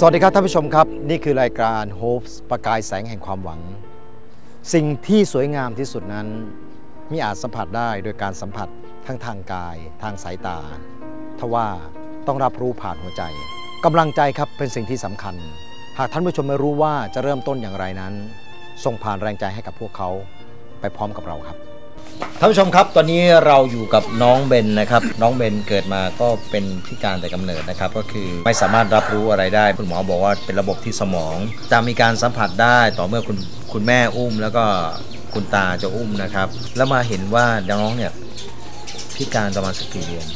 สวัสดีครับท่านผู้ชมครับ นี่คือรายการ Hopes ประกายแสงแห่งความหวัง สิ่งที่สวยงามที่สุดนั้นมิอาจสัมผัสได้โดยการสัมผัสทั้งทางกาย ทางสายตาทว่าต้องรับรู้ผ่านหัวใจกำลังใจครับเป็นสิ่งที่สำคัญ หากท่านผู้ชมไม่รู้ว่าจะเริ่มต้นอย่างไรนั้น ส่งผ่านแรงใจให้กับพวกเขา ไปพร้อมกับเราครับ ท่านผู้ชมครับ ตอนนี้เราอยู่กับน้องเบนนะครับ น้องเบนเกิดมาก็เป็นพิการแต่กำเนิดนะครับ ก็คือไม่สามารถรับรู้อะไรได้ คุณหมอบอกว่าเป็นระบบที่สมอง จะมีการสัมผัสได้ต่อเมื่อคุณคุณแม่อุ้ม แล้วก็คุณตาจะอุ้มนะครับ แล้วมาเห็นว่าน้องเนี่ยพิการประมาณสักกี่เดือน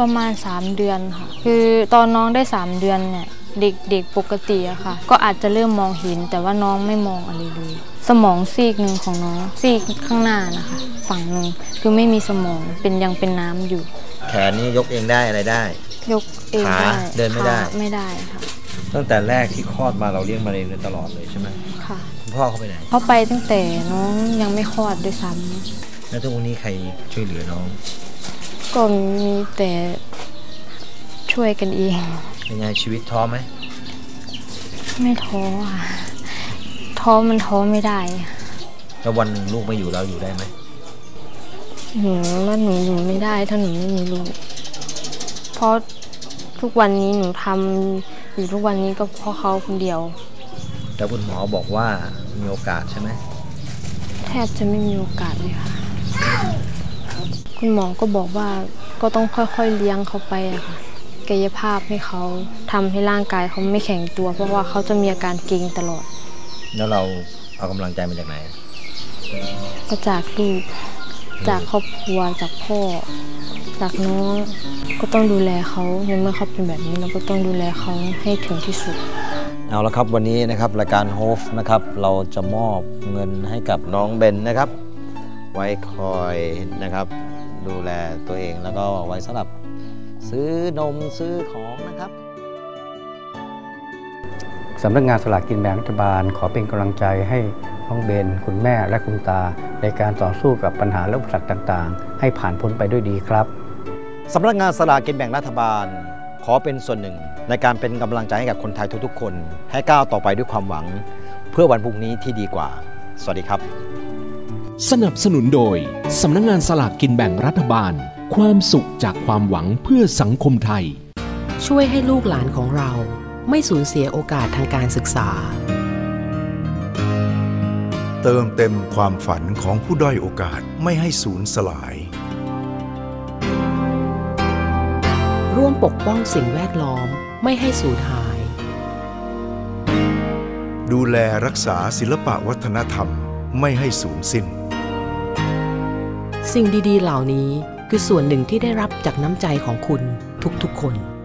ประมาณ 3 เดือนค่ะ คือตอนน้องได้ 3 เดือนเนี่ย เด็กเด็กปกติอะค่ะ ก็อาจจะเริ่มมองเห็น แต่ว่าน้องไม่มองอะไรเลย สมองซีกหนึ่งของน้องซีกข้างหน้านะคะ ฝั่งหนึ่งคือไม่มีสมองเป็นยังเป็นน้ำอยู่ แขนนี่ยกเองได้อะไรได้ ยกเองขาได้เดินไม่ได้ขาไม่ได้ค่ะ ตั้งแต่แรกที่คลอดมาเราเลี้ยงมาเองตลอดเลยใช่ไหมค่ะคุณพ่อเขาไปไหนเขาไปตั้งแต่น้องยังไม่คลอดด้วยซ้แล้วทุกวันนี้ใครช่วยเหลือน้องำก็มีแต่ช่วยกันเอง ยังไงชีวิตท้อไหมไม่ท้อค่ะท้อมันท้อไม่ได้ค่ะแล้ววันหนึ่งลูกไม่อยู่เราอยู่ได้ไหมหนูว่าหนูอยู่ไม่ได้ถ้าหนูไม่มีลูก เพราะทุกวันนี้หนูทำอยู่ทุกวันนี้ก็เพราะเขาคนเดียว แต่คุณหมอบอกว่ามีโอกาสใช่ไหมแทบจะไม่มีโอกาสเลยค่ะ คุณหมอก็บอกว่าก็ต้องค่อยๆเลี้ยงเขาไปอะค่ะ กายภาพให้เขาทำให้ร่างกายเขาไม่แข็งตัว เพราะว่าเขาจะมีอาการเกร็งตลอด แล้วเราเอากำลังใจมาจากไหน ก็จากลูก จากครอบครัว จากพ่อ จากน้อง ก็ต้องดูแลเขาในเมื่อเขาเป็นแบบนี้เราก็ต้องดูแลเขาให้ถึงที่สุด เอาละครับวันนี้นะครับรายการโฮฟนะครับเราจะมอบเงินให้กับน้องเบนนะครับ ไว้คอยนะครับ ดูแลตัวเองแล้วก็ไว้สำหรับ ซื้อนมซื้อของนะครับสำนักงานสลากกินแบ่งรัฐบาล ขอเป็นกำลังใจให้น้องเบน คุณแม่และคุณตา ในการต่อสู้กับปัญหาและอุปสรรคต่างๆ ให้ผ่านพ้นไปด้วยดีครับสำนักงานสลากกินแบ่งรัฐบาล ขอเป็นส่วนหนึ่ง ในการเป็นกำลังใจให้กับคนไทยทุกๆ คน ให้ก้าวต่อไปด้วยความหวัง เพื่อวันพรุ่งนี้ที่ดีกว่า สวัสดีครับ สนับสนุนโดยสำนักงงานสลากกินแบ่งรัฐบาล ความสุขจากความหวังเพื่อสังคมไทย ช่วยให้ลูกหลานของเราไม่สูญเสียโอกาสทางการศึกษา เติมเต็มความฝันของผู้ด้อยโอกาสไม่ให้สูญสลาย ร่วมปกป้องสิ่งแวดล้อมไม่ให้สูญหาย ดูแลรักษาศิลปะวัฒนธรรมไม่ให้สูญสิ้น สิ่งดีๆเหล่านี้ คือส่วนหนึ่งที่ได้รับจากน้ำใจของคุณทุกๆคน